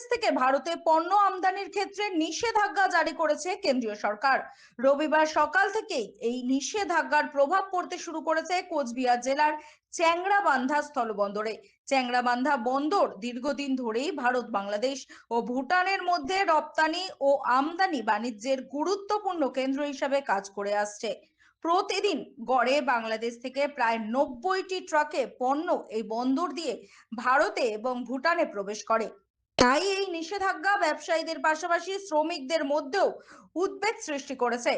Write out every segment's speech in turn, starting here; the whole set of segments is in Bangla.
বাংলাদেশ থেকে ভারতে পণ্য আমদানির ক্ষেত্রে নিষেধাজ্ঞা জারি করেছে কেন্দ্রীয় সরকার। রবিবার সকাল থেকেই এই নিষেধাজ্ঞার প্রভাব পড়তে শুরু করেছে কোচবিহার জেলার চ্যাংড়াবান্ধা স্থলবন্দরে। চ্যাংড়াবান্ধা বন্দর দীর্ঘদিন ধরেই ভারত, বাংলাদেশ ও ভুটানের মধ্যে রপ্তানি ও আমদানি বাণিজ্যের গুরুত্বপূর্ণ কেন্দ্র হিসাবে কাজ করে আসছে। প্রতিদিন গড়ে বাংলাদেশ থেকে প্রায় নব্বইটি ট্রাকে পণ্য এই বন্দর দিয়ে ভারতে এবং ভুটানে প্রবেশ করে। তাই এই নিষেধাজ্ঞা ব্যবসায়ীদের পাশাপাশি শ্রমিকদের মধ্যেও উদ্বেগ সৃষ্টি করেছে।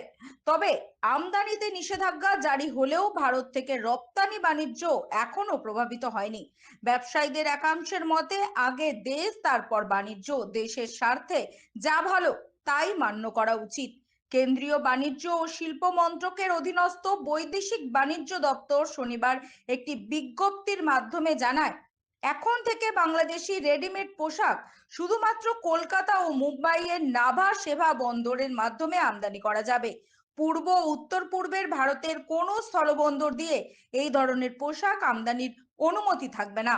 তবে আমদানিতে নিষেধাজ্ঞা জারি হলেও ভারত থেকে রপ্তানি বাণিজ্য এখনও প্রভাবিত হয়নি। ব্যবসায়ীদের একাংশের মতে, আগে দেশ, তারপর বাণিজ্য, দেশের স্বার্থে যা ভালো তাই মান্য করা উচিত। কেন্দ্রীয় বাণিজ্য ও শিল্প মন্ত্রকের অধীনস্থ বৈদেশিক বাণিজ্য দপ্তর শনিবার একটি বিজ্ঞপ্তির মাধ্যমে জানায় এখন থেকে বাংলাদেশি রেডিমেড পোশাক শুধুমাত্র কলকাতা ও মুম্বাইয়ের নাভা সেবা বন্দরের মাধ্যমে আমদানি করা যাবে। পূর্ব উত্তর পূর্বের ভারতের কোনো স্থলবন্দর দিয়ে এই ধরনের পোশাক আমদানির অনুমতি থাকবে না।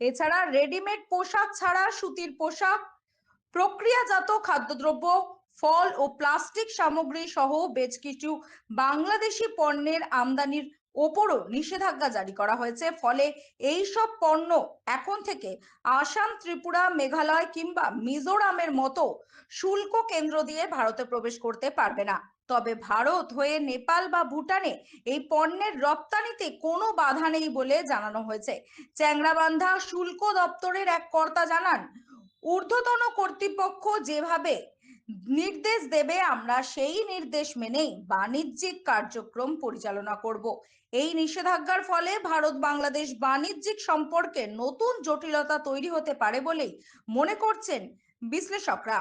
এছাড়া রেডিমেড পোশাক ছাড়া সুতির পোশাক, প্রক্রিয়াজাত খাদ্যদ্রব্য, ফল ও প্লাস্টিক সামগ্রী সহ বেশ কিছু বাংলাদেশি পণ্যের আমদানির ওপরও নিষেধাজ্ঞা জারি করা হয়েছে। ফলে এই সব পণ্য এখন থেকে আসাম, ত্রিপুরা, মেঘালয় কিংবা মিজোরামের মতো শুল্ক কেন্দ্র দিয়ে ভারতে প্রবেশ করতে পারবে না। তবে ভারত হয়ে নেপাল বা ভুটানে এই পণ্যের রপ্তানিতে কোনো বাধা নেই বলে জানানো হয়েছে। চ্যাংরাবান্ধা শুল্ক দপ্তরের এক কর্তা জানান, ঊর্ধ্বতন কর্তৃপক্ষ যেভাবে নির্দেশ দেবে, আমরা সেই নির্দেশ মেনেই বাণিজ্যিক কার্যক্রম পরিচালনা করব। এই নিষেধাজ্ঞার ফলে ভারত বাংলাদেশ বাণিজ্যিক সম্পর্কে নতুন জটিলতা তৈরি হতে পারে বলেই মনে করছেন বিশ্লেষকরা।